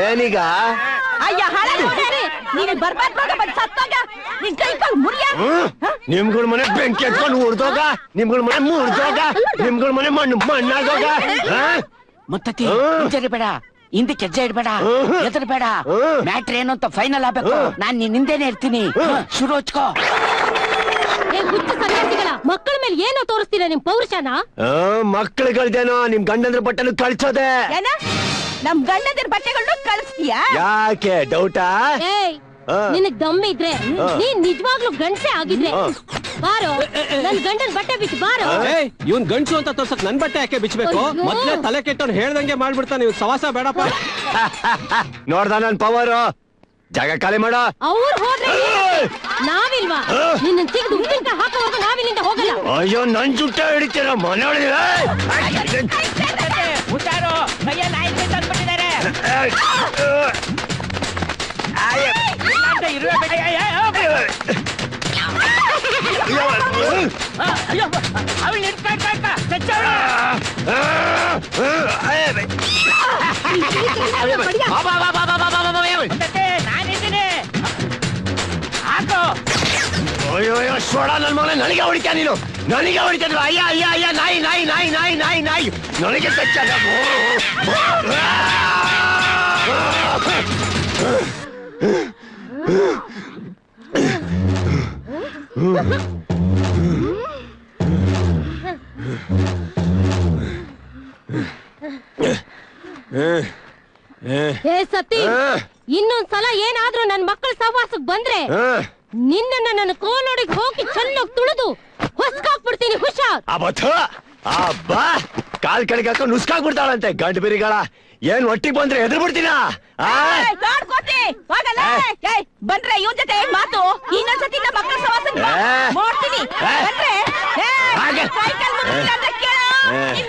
ಏನೀಗ? ಅಯ್ಯ ಹಳೆ ನೀನು ಬರ್ಬಾದ್ ಮಗ ಬಂದ್ ಸತ್ತಾಗ. ನಿನ್ ಕೈ ಕಾಲ್ ಮುರಿಯ? ನಿಮ್ಗಳ ಮನೆ ಬೆಂಕಿ ಎತ್ಕೊಂಡು ಉರ್ದೋಗ? ನಿಮ್ಗಳ ಮನೆ ಮುರ್ದೋಗ? ನಿಮ್ಗಳ ಮನೆ ಮಣ್ಣು ಮಣ್ಣಾಗೋಗ? ಆ? ಮುತ್ತತಿ ಹ್ಮ್. ಹಿಂಜರಿಬೇಡ ಹಿಂದಕ್ಕೆ ಹೆಜ್ಜೆ ಇಡ್ಬೇಡ. ಹ್ಮ್. ಹೆದರ್ಬೇಡ ಹ್ಮ್. ಮ್ಯಾಟ್ರ್ ಏನು ಅಂತ ಫೈನಲ್ ಆಗ್ಬೇಕು. ಹ್ಮ್. ನಾನ್ ನಿನ್ ಹಿಂದೆನೆ ಇರ್ತೀನಿ. ಹ್ಮ್. ಶುರು ಹಚ್ಕೋ ಏ ಹುಚ್ಚ ಸನ್ಯಾಸಿಗಳ ಮಕ್ಕಳ ಮೇಲೆ ಏನೋ ತೋರಿಸ್ತೀರಾ ನಿಮ್ ಪೌರುಷನ? ಆ, ಮಕ್ಳುಗಳ್ದೇನೋ ನಿಮ್ ಗಂಡಂದ್ರ ಬಟ್ಟೆನು ಕಳ್ಸೋದೆ. ಏನ? ನಮ್ ಗಂಡದಿರ್ ಬಟ್ಟೆಗಳನ್ನ ಕಳಿಸ್ತೀಯಾ? ಯಾಕೆ ಡೌಟಾ? ಏಯ್ ಆ. ನಿನಗ್ ದಮ್ ಇದ್ರೆ ಆ. ನೀನ್ ನಿಜವಾಗ್ಲೂ ಗಂಡ್ಸೆ ಆಗಿದ್ರೆ ಆ. ಬಾರೋ ನನ್ ಗಂಡನ್ ಬಟ್ಟೆ ಬಿಟ್ಟು ಬಾರೋ. ಏಯ್ ಇವನ್ ಗಂಡ್ಸು ಅಂತ ತೋರ್ಸಕ್ ನನ್ ಬಟ್ಟೆ ಯಾಕೆ ಬಿಚ್ಚಬೇಕು ಅಯ್ಯೋ. ಮೊದ್ಲೇ ತಲೆ ಕೆಟ್ಟವ್ನು ಹೇಳ್ದಂಗೆ ಮಾಡ್ಬಿಡ್ತಾನೆ ಇವ್ ಸವಾಸ ಬೇಡಪ್ಪ. ನೋಡ್ದ ನನ್ ಪವರ್ ಜಾಗ ಖಾಲಿ ಮಾಡೋ. ಅವ್ರು ಹೋದ್ರೆ? ನಾವಿಲ್ವಾ? ನಿನ್ನ ತೆಗೆದು ಉಪ್ಪಿನಕಾಯಿ ಹಾಕುವಾಗ ನಾವಿಲ್ಲಿಂದ ಹೋಗಲ್ಲ. ಅಯ್ಯೋ ನನ್ ಜುಟ್ಟ ಹಿಡಿತೀರ ಮನೆ ಸೋಡ ನನ್ ಮಗನ ನನಗೆ ಹೊಡಿತ್ಯಾ ನೀನು ನನಗೆ ಹೊಡಿತಿದ್ರು ಅಯ್ಯ ಅಯ್ಯ ಅಯ್ಯ ನಾಯಿ ನಾಯಿ ನಾಯಿ ನಾಯಿ ನಾಯಿ ನಾಯಿ ನನಗೆ ಕಚ್ಚ ಏ ಸತಿ ಇನ್ನೊಂದ್ ಸಲ ಏನಾದ್ರೂ ನನ್ ಮಕ್ಕಳ ಸಹವಾಸಕ್ ಬಂದ್ರೆ ನಿನ್ನನ್ನ ನನ್ನ ಕೋಲೋಡಿಗೆ ಹೋಗಿ ಚೆನ್ನಾಗಿ ತುಳಿದು ಹೊಸ್ಕಾಕ್ಬಿಡ್ತೀನಿ ಹುಷಾರ್. ಅಬ್ಬಾ ಕಾಲ್ ಕಡೆಗೆ ಹಾಕೊಂಡು ನುಸ್ಕಾಗ್ಬಿಡ್ತಾಳಂತೆ ಗಂಡು ಬಿರಿಗಳ ಏನ್ ಒಟ್ಟಿ ಬಂದ್ರೆ ಹೆದರ್ ಬಿಡ್ತೀನ ಬಂದ್ರೆ ಇವನ್ ಜೊತೆ ಮಾತು? ಇನ್ನೊಂದ್ಸತಿ ಮಕ್ಕಳ ಸವಾಸ